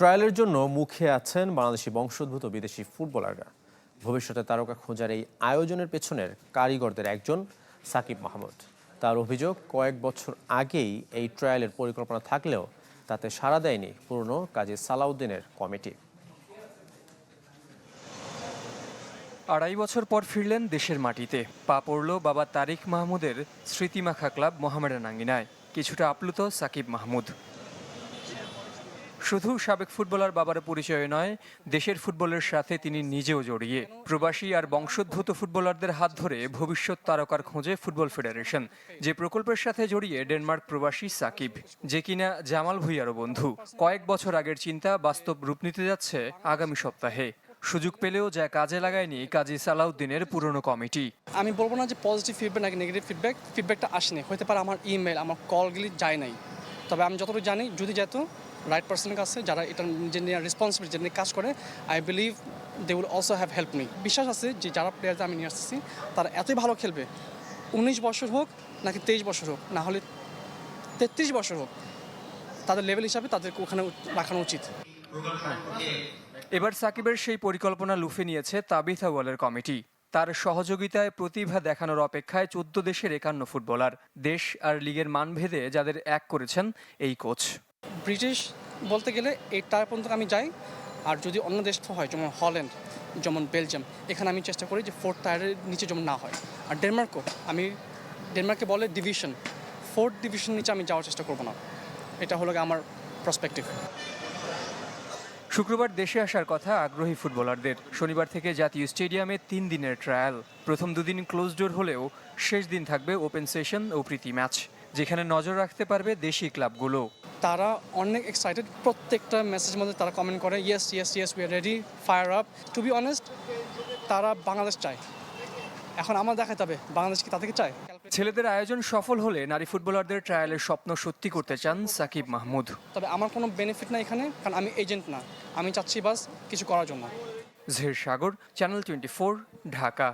ট্রায়ালের জন্য মুখে আছেন বাংলাদেশি বংশোদ্ভূত বিদেশি ফুটবলাররা। ভবিষ্যতে তারকা খোঁজার এই আয়োজনের পেছনের কারিগরদের একজন সাকিব মাহমুদ। তার অভিযোগ, কয়েক বছর আগেই এই ট্রায়ালের পরিকল্পনা থাকলেও তাতে সাড়া দেয়নি পুরনো কাজী সালাউদ্দিনের কমিটি। আড়াই বছর পর ফিরলেন দেশের মাটিতে। পা পড়ল বাবা তারিক মাহমুদের স্মৃতিমাখা ক্লাব মোহামেডান আঙ্গিনায়। কিছুটা আপ্লুত সাকিব মাহমুদ। শুধু সাবেক ফুটবলার বাবার পরিচয় নয়, দেশের ফুটবলের সাথে তিনি নিজেও জড়িয়ে। প্রবাসী আর বংশোদ্ভূত ফুটবলারদের হাত ধরে ভবিষ্যৎ তারকার খোঁজে ফুটবল ফেডারেশন, যে প্রকল্পের সাথে জড়িয়ে ডেনমার্ক প্রবাসী সাকিব, যে কিনা জামাল ভুইয়ারও বন্ধু। কয়েক বছর আগের চিন্তা বাস্তব রূপ নিতে যাচ্ছে আগামী সপ্তাহে। সুযোগ পেলেও যা কাজে লাগায়নি কাজী সালাউদ্দিনের পুরনো কমিটি। আমি বলব না যে পজিটিভ ফিডব্যাক নাকি নেগেটিভ ফিডব্যাক ফিডব্যাকটা আসেনি। হতে পারে আমার ইমেল আমার কলগুলি যায় নাই। তবে আমি যতটুকু জানি, যদি যেত রাইট পার্সনের কাছে, যারা এটা যে নিয়ে রেসপন্সিবিলিটি যে নিয়ে কাজ করে I believe they will also have help me বিশ্বাস আছে যে যারা প্লেয়ার আমি নিয়ে আসতেছি, তারা এতই ভালো খেলবে। উনিশ বছর হোক নাকি তেইশ বছর হোক, না হলে তেত্রিশ বছর হোক, তাদের লেভেল হিসাবে তাদেরকে ওখানে রাখানো উচিত। এবার সাকিবের সেই পরিকল্পনা লুফে নিয়েছে তাবিথা ওয়ালের কমিটি। তার সহযোগিতায় প্রতিভা দেখানোর অপেক্ষায় চোদ্দ দেশের একান্ন ফুটবলার। দেশ আর লিগের মানভেদে যাদের এক করেছেন এই কোচ। ব্রিটিশ বলতে গেলে এই টায়ার পর্যন্ত আমি যাই। আর যদি অন্য দেশ হয়, যেমন হল্যান্ড, যেমন বেলজিয়াম, এখানে আমি চেষ্টা করি যে ফোর্থ টায়ারের নিচে যেমন না হয়। আর ডেনমার্কও, আমি ডেনমার্কে বলে ডিভিশন, ফোর্থ ডিভিশন নিচে আমি যাওয়ার চেষ্টা করব না। এটা হলো আমার প্রসপেক্টিভ শুক্রবার দেশে আসার কথা আগ্রহী ফুটবলারদের। শনিবার থেকে জাতীয় স্টেডিয়ামে তিন দিনের ট্রায়াল প্রথম দুদিন ক্লোজ ডোর হলেও শেষ দিন থাকবে ওপেন সেশন ও প্রীতি ম্যাচ যেখানে নজর রাখতে পারবে দেশি ক্লাবগুলো। তারা অনেক এক্সাইটেড প্রত্যেকটা মেসেজ মধ্যে তারা কমেন্ট করে yes yes yes we are ready fire up to be honest তারা বাংলাদেশ চায়। এখন আমার দেখাতে হবে বাংলাদেশ কি তাদেরকে চায়? ছেলেদের আয়োজন সফল হলে নারী ফুটবলারদের ট্রায়ালের স্বপ্ন সত্যি করতে চান সাকিব মাহমুদ। তবে আমার কোনো বেনিফিট না এখানে কারণ আমি এজেন্ট না। আমি চাচ্ছি বাস কিছু করার জন্য। ঝের সাগর চ্যানেল টোয়েন্টি ঢাকা।